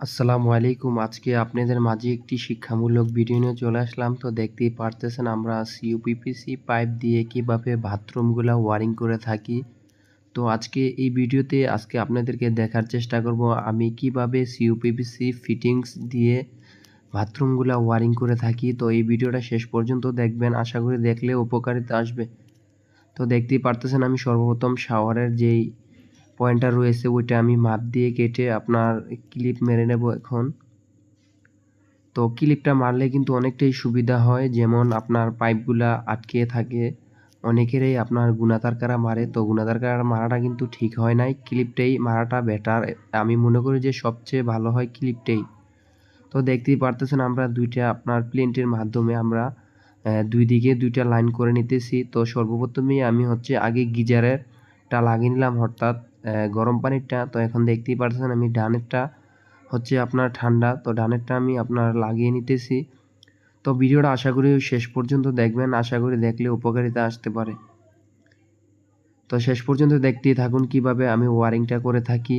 আসসালামু আলাইকুম। আজকে আপনাদের মাঝে একটি শিক্ষামূলক ভিডিও নিয়ে চলে আসলাম। তো দেখতেই পারতেছেন আমরা সিউপিপিসি পাইপ দিয়ে কীভাবে বাথরুমগুলো ওয়ারিং করে থাকি। তো আজকে এই ভিডিওতে আজকে আপনাদেরকে দেখার চেষ্টা করব আমি কীভাবে সিউপিপিসি ফিটিংস দিয়ে বাথরুমগুলো ওয়ারিং করে থাকি। তো এই ভিডিওটা শেষ পর্যন্ত দেখবেন। আশা করি দেখলে উপকারিতা আসবে। তো দেখতেই পারতেছেন আমি সর্বপ্রথম শাওয়ারের যেই পয়েন্টটা রয়েছে, ওইটা আমি মাপ দিয়ে কেটে আপনার ক্লিপ মেরে নেব এখন। তো ক্লিপটা মারলে কিন্তু অনেকটাই সুবিধা হয়, যেমন আপনার পাইপগুলা আটকে থাকে, অনেকেরই আপনার গুণাতার কারা মারে, তো গুণাতার কারা মারাটা কিন্তু ঠিক হয় নাই ক্লিপটাই মারাটা বেটার আমি মনে করি যে সবচেয়ে ভালো হয় ক্লিপটাই তো দেখতেই পারতেছেন আমরা দুইটা আপনার প্লেন্টের মাধ্যমে আমরা দুই দিকে দুইটা লাইন করে নিতেছি। তো সর্বপ্রথমেই আমি হচ্ছে আগে গিজারেরটা লাগিয়ে নিলাম, অর্থাৎ গরম পানিরটা, তো এখন দেখতেই পারছেন আমি ডানেরটা হচ্ছে আপনার ঠান্ডা, তো ডানেরটা আমি আপনার লাগিয়ে নিতেছি। তো ভিডিওটা আশা করি শেষ পর্যন্ত দেখবেন, আশা করি দেখলে উপকারিতা আসতে পারে। তো শেষ পর্যন্ত দেখতেই থাকুন কীভাবে আমি ওয়ারিংটা করে থাকি।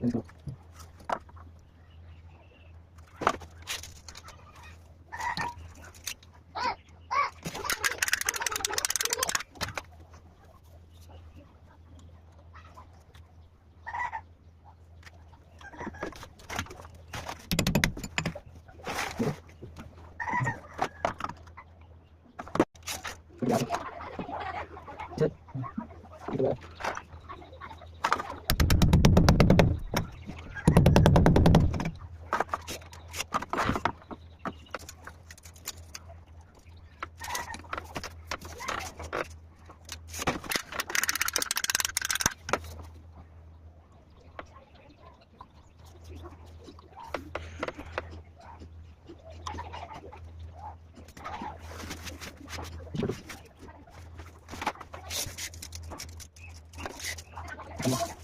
Chết. Chết. Come on.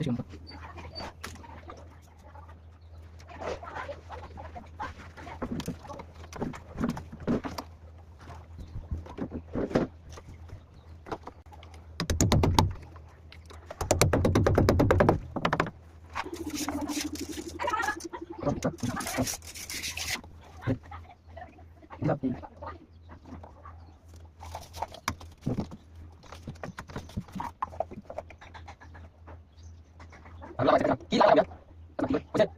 지금 Thank you. Lalu ada kena gila, ya. Nanti lihat.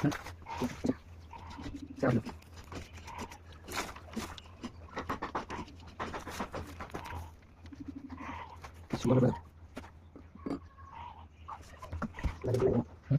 자, 자. 주말에 응?